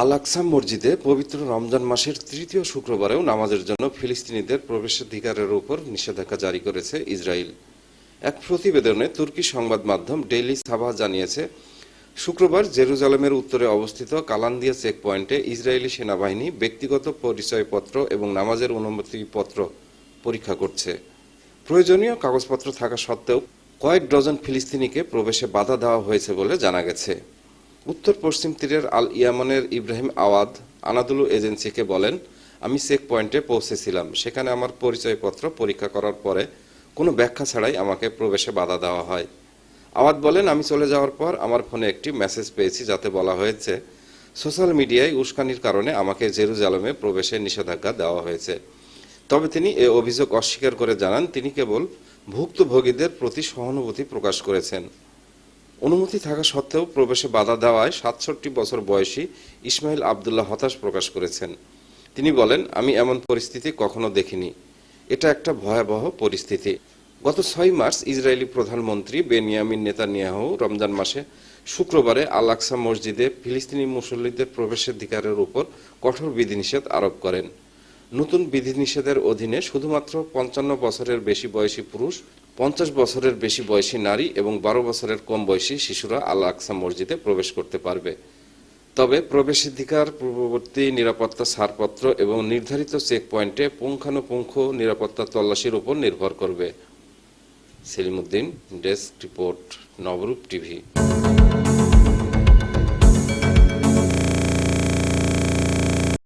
আল মসজিদে পবিত্র রমজান মাসের তৃতীয় শুক্রবারেও নামাজের জন্য ফিলিস্তিনিদের প্রবেশাধিকারের উপর নিষেধাজ্ঞা জারি করেছে ইসরায়েল। এক প্রতিবেদনে তুর্কি সংবাদ মাধ্যম ডেইলি সাবাহ জানিয়েছে, শুক্রবার জেরুজালেমের উত্তরে অবস্থিত কালান্দিয়া চেক পয়েন্টে ইসরায়েলি সেনাবাহিনী ব্যক্তিগত পরিচয়পত্র এবং নামাজের অনুমতিপত্র পরীক্ষা করছে। প্রয়োজনীয় কাগজপত্র থাকা সত্ত্বেও কয়েক ডজন ফিলিস্তিনিকে প্রবেশে বাধা দেওয়া হয়েছে বলে জানা গেছে। উত্তর পশ্চিম তীরের আল ইয়ামনের ইব্রাহিম আওয়াদ আনাদুলু এজেন্সিকে বলেন, আমি চেক পয়েন্টে পৌঁছেছিলাম। সেখানে আমার পরিচয়পত্র পরীক্ষা করার পরে কোনো ব্যাখ্যা ছাড়াই আমাকে প্রবেশে বাধা দেওয়া হয়। আওয়াদ বলেন, আমি চলে যাওয়ার পর আমার ফোনে একটি মেসেজ পেয়েছি যাতে বলা হয়েছে, সোশ্যাল মিডিয়ায় উস্কানির কারণে আমাকে জেরুজালেমে প্রবেশে নিষেধাজ্ঞা দেওয়া হয়েছে। তবে তিনি এ অভিযোগ অস্বীকার করে জানান, তিনি কেবল ভুক্তভোগীদের প্রতি সহানুভূতি প্রকাশ করেছেন। অনুমতি থাকা সত্ত্বেও প্রবেশে বাধা দেওয়ায় সাতষট্টি বছর বয়সী ইসমাইল আবদুল্লাহ হতাশ প্রকাশ করেছেন। তিনি বলেন, আমি এমন পরিস্থিতি কখনো দেখিনি। এটা একটা ভয়াবহ পরিস্থিতি। গত ছয় মার্চ ইসরায়েলি প্রধানমন্ত্রী বেনিয়ামিন নেতানিয়াহু রমজান মাসে শুক্রবারে আল আকসা মসজিদে ফিলিস্তিনি মুসল্লিদের প্রবেশাধিকারের উপর কঠোর বিধিনিষেধ আরোপ করেন। নতুন বিধিনিষেধের অধীনে শুধুমাত্র পঞ্চান্ন বছরের বেশি বয়সী পুরুষ, পঞ্চাশ বছরের বেশি বয়সী নারী এবং বারো বছরের কম বয়সী শিশুরা আল আকসা মসজিদে প্রবেশ করতে পারবে। তবে প্রবেশাধিকার, পূর্ববর্তী নিরাপত্তা ছাড়পত্র এবং নির্ধারিত চেক পয়েন্টে পুঙ্খানুপুঙ্খ নিরাপত্তা তল্লাশির উপর নির্ভর করবে। Salimuddin, desk report, Nabarup TV.